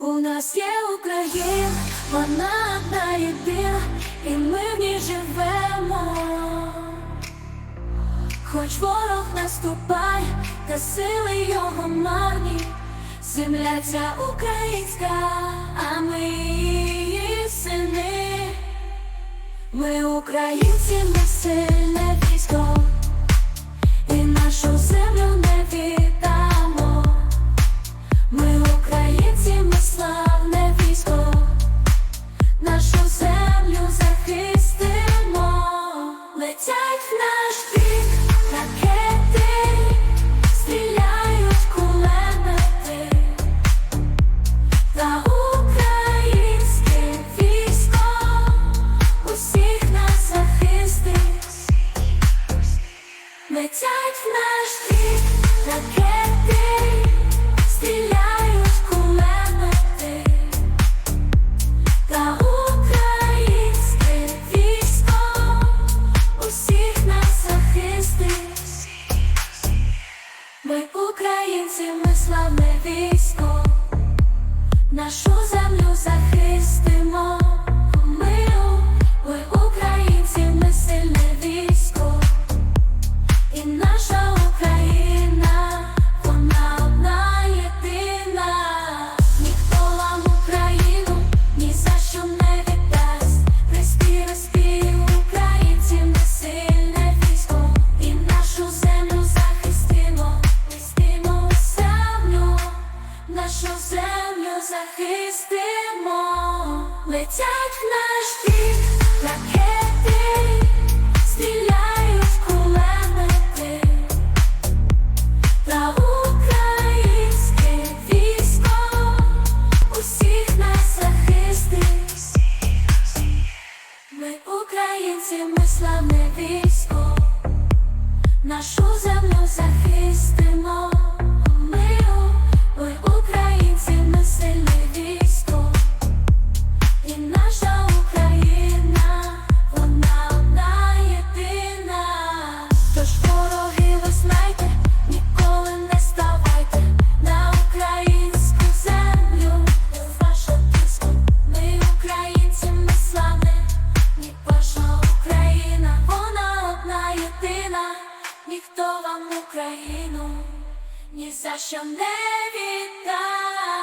У нас є Україна, вона одна єдина, і ми в ній живемо. Хоч ворог наступає, та сили його марні, земля ця українська, а ми її сини. Ми українці, ми сильне військо, і нашу землю Летять в наш ракети, стріляють кулемети, та українське військо усіх нас захистить. Ми українці, славне військо, нашу землю захистимо. Захистимо. Летять в наш бік ракети. Стріляють кулемети, та українське військо усіх нас захистить. Ми українці, ми славне військо, нашу землю захистимо. ніхто вам Україну ні за що не віддасть.